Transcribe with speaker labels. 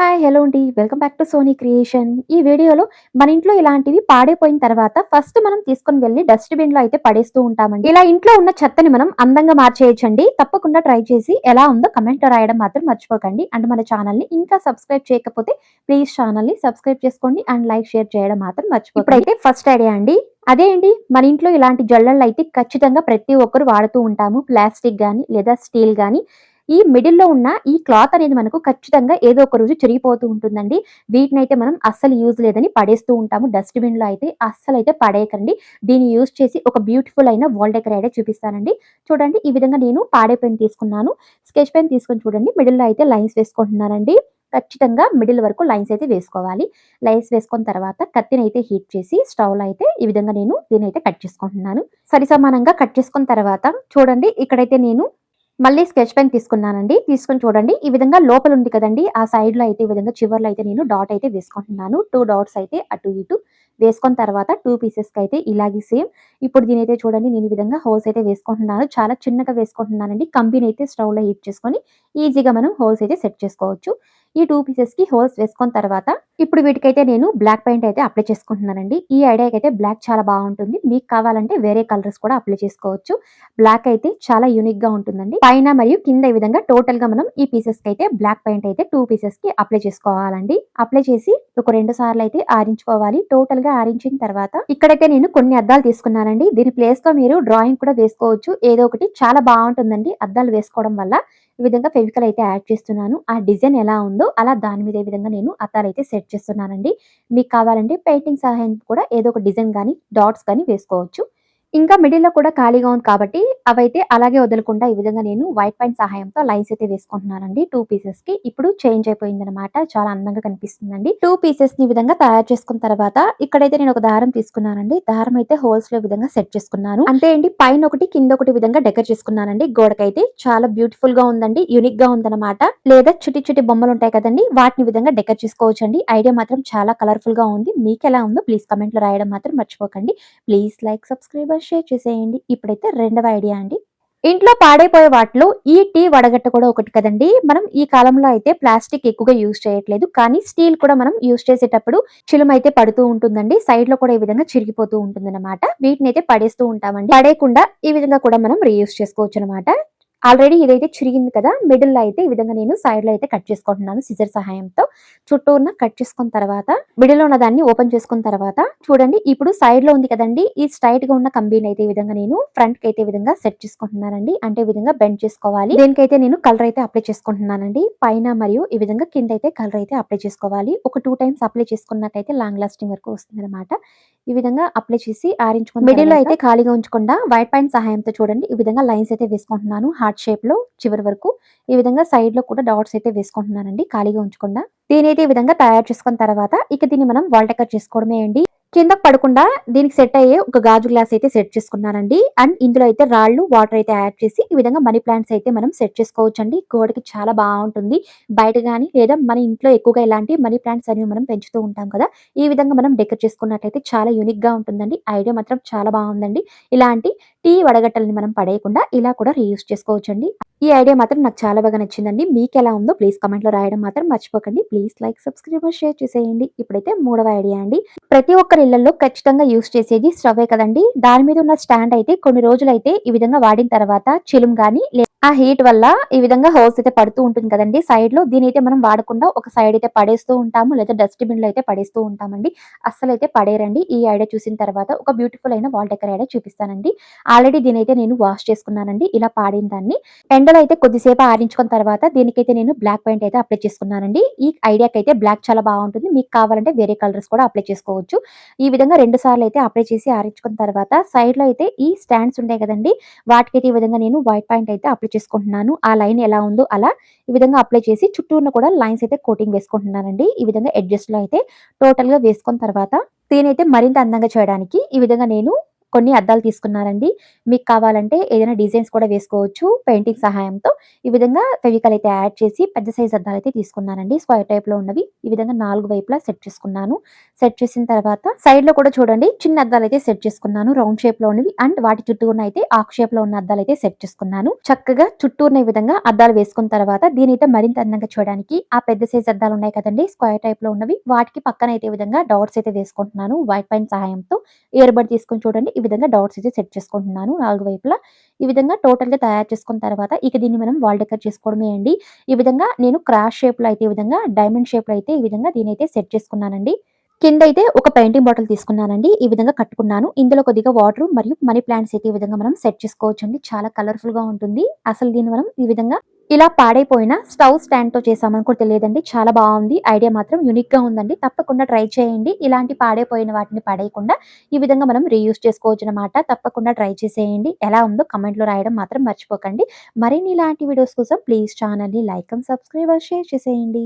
Speaker 1: Hi hello అండి. Welcome back to Sony creation ఈ వీడియోలో మన ఇంట్లో ఇలాంటివి పాడైపోయిన తర్వాత ఫస్ట్ మనం తీసుకొని వెళ్ళి డస్ట్బిన్లో అయితే పడేస్తూ ఉంటామండి. ఇలా ఇంట్లో ఉన్న చెత్తని మనం అందంగా మార్చేయచ్చండి. తప్పకుండా ట్రై చేసి ఎలా ఉందో కమెంట్ రాయడం మాత్రం మర్చిపోకండి. అండ్ మన ఛానల్ని ఇంకా సబ్స్క్రైబ్ చేయకపోతే ప్లీజ్ ఛానల్ని సబ్స్క్రైబ్ చేసుకోండి. అండ్ లైక్ షేర్ చేయడం మాత్రం మర్చిపోకండి. ఇప్పుడైతే ఫస్ట్ ఐడియా అండి. అదే అండి మన ఇంట్లో ఇలాంటి జల్లళ్ళు అయితే ఖచ్చితంగా ప్రతి ఒక్కరు వాడుతూ ఉంటాము. ప్లాస్టిక్ కానీ లేదా స్టీల్ కానీ ఈ మిడిల్లో ఉన్న ఈ క్లాత్ అనేది మనకు ఖచ్చితంగా ఏదో ఒక రోజు చిరిగిపోతూ ఉంటుందండి. వీటిని అయితే మనం అస్సలు యూజ్ లేదని పడేస్తూ ఉంటాము. డస్ట్బిన్లో అయితే అస్సలు అయితే పడేయకండి. దీన్ని యూజ్ చేసి ఒక బ్యూటిఫుల్ అయిన వాల్ డెకర్ అయితే చూపిస్తానండి. చూడండి ఈ విధంగా నేను పాడే పెన్ తీసుకున్నాను. స్కెచ్ పెన్ తీసుకొని చూడండి. మిడిల్లో అయితే లైన్స్ వేసుకుంటున్నానండి. ఖచ్చితంగా మిడిల్ వరకు లైన్స్ అయితే వేసుకోవాలి. లైన్స్ వేసుకున్న తర్వాత కత్తిని అయితే హీట్ చేసి స్టవ్లో అయితే ఈ విధంగా నేను దీని అయితే కట్ చేసుకుంటున్నాను. సరి సమానంగా కట్ చేసుకున్న తర్వాత చూడండి ఇక్కడైతే నేను మళ్ళీ స్కెచ్ పెన్ తీసుకున్నానండి. తీసుకుని చూడండి. ఈ విధంగా లోపల ఉంది కదండి. ఆ సైడ్లో అయితే ఈ విధంగా చివర్లో అయితే నేను డాట్ అయితే వేసుకుంటున్నాను. టూ డాట్స్ అయితే అటు ఇటు వేసుకున్న తర్వాత టూ పీసెస్కి అయితే ఇలాగే సేమ్ ఇప్పుడు దీని అయితే చూడండి. నేను ఈ విధంగా హోల్స్ అయితే వేసుకుంటున్నాను. చాలా చిన్నగా వేసుకుంటున్నానండి. కంపెనీ అయితే స్టవ్లో హీట్ చేసుకొని ఈజీగా మనం హోల్స్ అయితే సెట్ చేసుకోవచ్చు. ఈ టూ పీసెస్కి హోల్స్ వేసుకున్న తర్వాత ఇప్పుడు వీటికైతే నేను బ్లాక్ పెయింట్ అయితే అప్లై చేసుకుంటున్నానండి. ఈ ఐడియాకి అయితే బ్లాక్ చాలా బాగుంటుంది. మీకు కావాలంటే వేరే కలర్స్ కూడా అప్లై చేసుకోవచ్చు. బ్లాక్ అయితే చాలా యూనిక్గా ఉంటుందండి. పైన మరియు కింద ఈ విధంగా టోటల్గా మనం ఈ పీసెస్కి అయితే బ్లాక్ పెయింట్ అయితే టూ పీసెస్కి అప్లై చేసుకోవాలండి. అప్లై చేసి ఒక రెండు సార్లు అయితే ఆరించుకోవాలి. టోటల్గా ఆరించిన తర్వాత ఇక్కడైతే నేను కొన్ని అద్దాలు తీసుకున్నానండి. దీని ప్లేస్లో మీరు డ్రాయింగ్ కూడా వేసుకోవచ్చు. ఏదో ఒకటి చాలా బాగుంటుందండి అద్దాలు వేసుకోవడం వల్ల. ఈ విధంగా ఫెవికల్ అయితే యాడ్ చేస్తున్నాను. ఆ డిజైన్ ఎలా ఉందో అలా దాని మీద ఈ విధంగా నేను అద్దాలు అయితే సెట్ చేస్తున్నానండి. మీకు కావాలంటే పెయింటింగ్ సహాయం కూడా ఏదో ఒక డిజైన్ కానీ డాట్స్ కానీ వేసుకోవచ్చు. ఇంకా మిడిల్లో కూడా ఖాళీగా ఉంది కాబట్టి అవైతే అలాగే వదలకుండా ఈ విధంగా నేను వైట్ పాయింట్ సహాయంతో లైన్స్ అయితే వేసుకుంటున్నానండి. టూ పీసెస్కి ఇప్పుడు చేంజ్ అయిపోయింది అనమాట చాలా అందంగా కనిపిస్తుందండి. టూ పీసెస్ని విధంగా తయారు చేసుకున్న తర్వాత ఇక్కడైతే నేను ఒక దారం తీసుకున్నానండి. దారం అయితే హోల్స్లో విధంగా సెట్ చేసుకున్నాను. అంటే అండి పైన ఒకటి కింద ఒకటి విధంగా డెకర్ చేసుకున్నానండి. గోడకైతే చాలా బ్యూటిఫుల్గా ఉందండి యూనిక్గా ఉందన్నమాట. లేదా చిటి చిటి బొమ్మలు ఉంటాయి కదండి వాటిని విధంగా డెకర్ చేసుకోవచ్చు అండి ఐడియా మాత్రం చాలా కలర్ఫుల్గా ఉంది. మీకు ఎలా ఉందో ప్లీజ్ కమెంట్లో రాయడం మాత్రం మర్చిపోకండి. ప్లీజ్ లైక్ సబ్స్క్రైబర్ షేర్ చేసేయండి. ఇప్పుడైతే రెండవ ఐడియా అండి. ఇంట్లో పాడైపోయే వాటిలో ఈ టీ వడగట్ట కూడా ఒకటి కదండి. మనం ఈ కాలంలో అయితే ప్లాస్టిక్ ఎక్కువగా యూజ్ చేయట్లేదు. కానీ స్టీల్ కూడా మనం యూజ్ చేసేటప్పుడు చిలుమ అయితే పడుతూ ఉంటుందండి. సైడ్లో కూడా ఈ విధంగా చిరిగిపోతూ ఉంటుంది అనమాట వీటిని అయితే పడేస్తూ ఉంటామండి. పడేయకుండా ఈ విధంగా కూడా మనం రీయూజ్ చేసుకోవచ్చు అనమాట ఆల్రెడీ ఇదైతే చిరిగింది కదా మిడిల్లో అయితే ఈ విధంగా నేను సైడ్లో అయితే కట్ చేసుకుంటున్నాను సిజర్ సహాయంతో. చుట్టూ ఉన్న కట్ చేసుకున్న తర్వాత మిడిల్లో ఉన్న దాన్ని ఓపెన్ చేసుకున్న తర్వాత చూడండి ఇప్పుడు సైడ్లో ఉంది కదండి ఈ స్ట్రైట్గా ఉన్న కంబీన్ అయితే ఈ విధంగా నేను ఫ్రంట్కి అయితే విధంగా సెట్ చేసుకుంటున్నానండి. అంటే ఈ విధంగా బెండ్ చేసుకోవాలి. దీనికైతే నేను కలర్ అయితే అప్లై చేసుకుంటున్నానండి పైన మరియు ఈ విధంగా కింద అయితే కలర్ అయితే అప్లై చేసుకోవాలి. ఒక టూ టైమ్స్ అప్లై చేసుకున్నట్టయితే లాంగ్ లాస్టింగ్ వరకు వస్తుంది అనమాట ఈ విధంగా అప్లై చేసి ఆరించుకుని మిడిల్లో అయితే ఖాళీగా ఉంచకుండా వైట్ పాయింట్ సహాయంతో చూడండి ఈ విధంగా లైన్స్ అయితే వేసుకుంటున్నాను. హార్ట్ షేప్లో చివరి వరకు ఈ విధంగా సైడ్లో కూడా డాట్స్ అయితే వేసుకుంటున్నానండి ఖాళీగా ఉంచకుండా. దీని అయితే ఈ విధంగా తయారు చేసుకున్న తర్వాత ఇక దీన్ని మనం వాల్ డెకర్ చేసుకోవడమే అండి. కింద పడకుండా దీనికి సెట్ అయ్యే ఒక గాజు గ్లాస్ అయితే సెట్ చేసుకున్నానండి. అండ్ ఇందులో అయితే రాళ్ళు వాటర్ అయితే యాడ్ చేసి ఈ విధంగా మనీ ప్లాంట్స్ అయితే మనం సెట్ చేసుకోవచ్చు అండి గోడకి చాలా బాగుంటుంది. బయట కానీ లేదా మన ఇంట్లో ఎక్కువగా ఇలాంటి మనీ ప్లాంట్స్ అనేవి మనం పెంచుతూ ఉంటాం కదా ఈ విధంగా మనం డెకర్ చేసుకున్నట్టయితే చాలా యూనిక్గా ఉంటుందండి. ఐడియా మాత్రం చాలా బాగుందండి. ఇలాంటి టీ వడగట్టల్ని మనం పడేయకుండా ఇలా కూడా రీయూస్ చేసుకోవచ్చండి. ఈ ఐడియా మాత్రం నాకు చాలా బాగా నచ్చిందండి. మీకు ఎలా ఉందో ప్లీజ్ కమెంట్లో రాయడం మాత్రం మర్చిపోకండి. ప్లీజ్ లైక్ సబ్స్క్రైబ్ షేర్ చేసేయండి. ఇప్పుడైతే మూడవ ఐడియా అండి. ప్రతి ఒక్కరి ఇళ్ళలో ఖచ్చితంగా యూస్ చేసేది స్టవే కదండి. దాని మీద ఉన్న స్టాండ్ అయితే కొన్ని రోజులు అయితే ఈ విధంగా వాడిన తర్వాత చిలుం గానీ ఆ హీట్ వల్ల ఈ విధంగా హోల్స్ అయితే పడుతూ ఉంటుంది కదండి. సైడ్లో దీని అయితే మనం వాడకుండా ఒక సైడ్ అయితే పడేస్తూ ఉంటాము లేదా డస్ట్బిన్లో అయితే పడేస్తూ ఉంటామండి. అస్సలు అయితే పడేరండి. ఈ ఐడియా చూసిన తర్వాత ఒక బ్యూటిఫుల్ అయిన వాల్ డెకర్ ఐడియా చూపిస్తానండి. ఆల్రెడీ దీని అయితే నేను వాష్ చేసుకున్నానండి. ఇలా పాడిన దాన్ని. ఎండలో అయితే కొద్దిసేపు ఆరించుకున్న తర్వాత దీనికైతే నేను బ్లాక్ పెయింట్ అయితే అప్లై చేసుకున్నానండి. ఈ ఐడియాకి అయితే బ్లాక్ చాలా బాగుంటుంది. మీకు కావాలంటే వేరే కలర్స్ కూడా అప్లై చేసుకోవచ్చు. ఈ విధంగా రెండు సార్లు అయితే అప్లై చేసి ఆరించుకున్న తర్వాత సైడ్లో అయితే ఈ స్టాండ్స్ ఉంటాయి కదండి. వాటికైతే ఈ విధంగా నేను వైట్ పాయింట్ అయితే అప్లై చేసుకుంటున్నాను. ఆ లైన్ ఎలా ఉందో అలా ఈ విధంగా అప్లై చేసి చుట్టూన్న కూడా లైన్స్ అయితే కోటింగ్ వేసుకుంటున్నానండి. ఈ విధంగా ఎడ్జస్ట్లో అయితే టోటల్గా వేసుకున్న తర్వాత దీనైతే మరింత అందంగా చేయడానికి ఈ విధంగా నేను కొన్ని అద్దాలు తీసుకున్నారండి. మీకు కావాలంటే ఏదైనా డిజైన్స్ కూడా వేసుకోవచ్చు పెయింటింగ్ సహాయంతో. ఈ విధంగా ఫెవికల్ అయితే యాడ్ చేసి పెద్ద సైజ్ అద్దాలు అయితే తీసుకున్నానండి స్క్వేర్ టైప్లో ఉన్నవి. ఈ విధంగా నాలుగు వైపులా సెట్ చేసుకున్నాను. సెట్ చేసిన తర్వాత సైడ్లో కూడా చూడండి చిన్న అద్దాలు అయితే సెట్ చేసుకున్నాను. రౌండ్ షేప్లో ఉన్నవి అండ్ వాటి చుట్టూ ఉన్న అయితే ఆక్ షేప్లో ఉన్న అద్దాలు అయితే సెట్ చేసుకున్నాను. చక్కగా చుట్టూ ఉన్న విధంగా అద్దాలు వేసుకున్న తర్వాత దీని అయితే మరింత అందంగా చూడడానికి ఆ పెద్ద సైజ్ అద్దాలు ఉన్నాయి కదండి. స్క్వేర్ టైప్లో ఉన్నవి. వాటికి పక్కన అయితే విధంగా డాట్స్ అయితే వేసుకుంటున్నాను. వైట్ పైన సహాయంతో. ఇయర్ బడ్ తీసుకొని చూడండి. ఈ విధంగా డాట్స్ అయితే సెట్ చేసుకుంటున్నాను నాలుగు వైపులా. ఈ విధంగా టోటల్గా తయారు చేసుకున్న తర్వాత ఇక దీన్ని మనం వాల్ డెకర్ చేసుకోవడమే అండి. ఈ విధంగా నేను క్రాష్ షేప్లో అయితే ఈ విధంగా డైమండ్ షేప్లో అయితే ఈ విధంగా దీని అయితే సెట్ చేసుకున్నానండి. కింద అయితే ఒక పెయింటింగ్ బాటిల్ తీసుకున్నానండి. ఈ విధంగా కట్టుకున్నాను. ఇందులో కొద్దిగా వాటర్ మరియు మనీ ప్లాంట్స్ అయితే ఈ విధంగా మనం సెట్ చేసుకోవచ్చు అండి చాలా కలర్ఫుల్గా ఉంటుంది. అసలు దీన్ని మనం ఈ విధంగా ఇలా పాడైపోయిన స్టవ్ స్టాండ్తో చేసామని కూడా తెలియదండి. చాలా బాగుంది. ఐడియా మాత్రం యూనిక్గా ఉందండి. తప్పకుండా ట్రై చేయండి. ఇలాంటి పాడైపోయిన వాటిని పడేయకుండా ఈ విధంగా మనం రీయూస్ చేసుకోవచ్చు అనమాట తప్పకుండా ట్రై చేసేయండి. ఎలా ఉందో కమెంట్లో రాయడం మాత్రం మర్చిపోకండి. మరిన్ని ఇలాంటి వీడియోస్ కోసం ప్లీజ్ ఛానల్ని లైక్ అండ్ సబ్స్క్రైబ్ షేర్ చేసేయండి.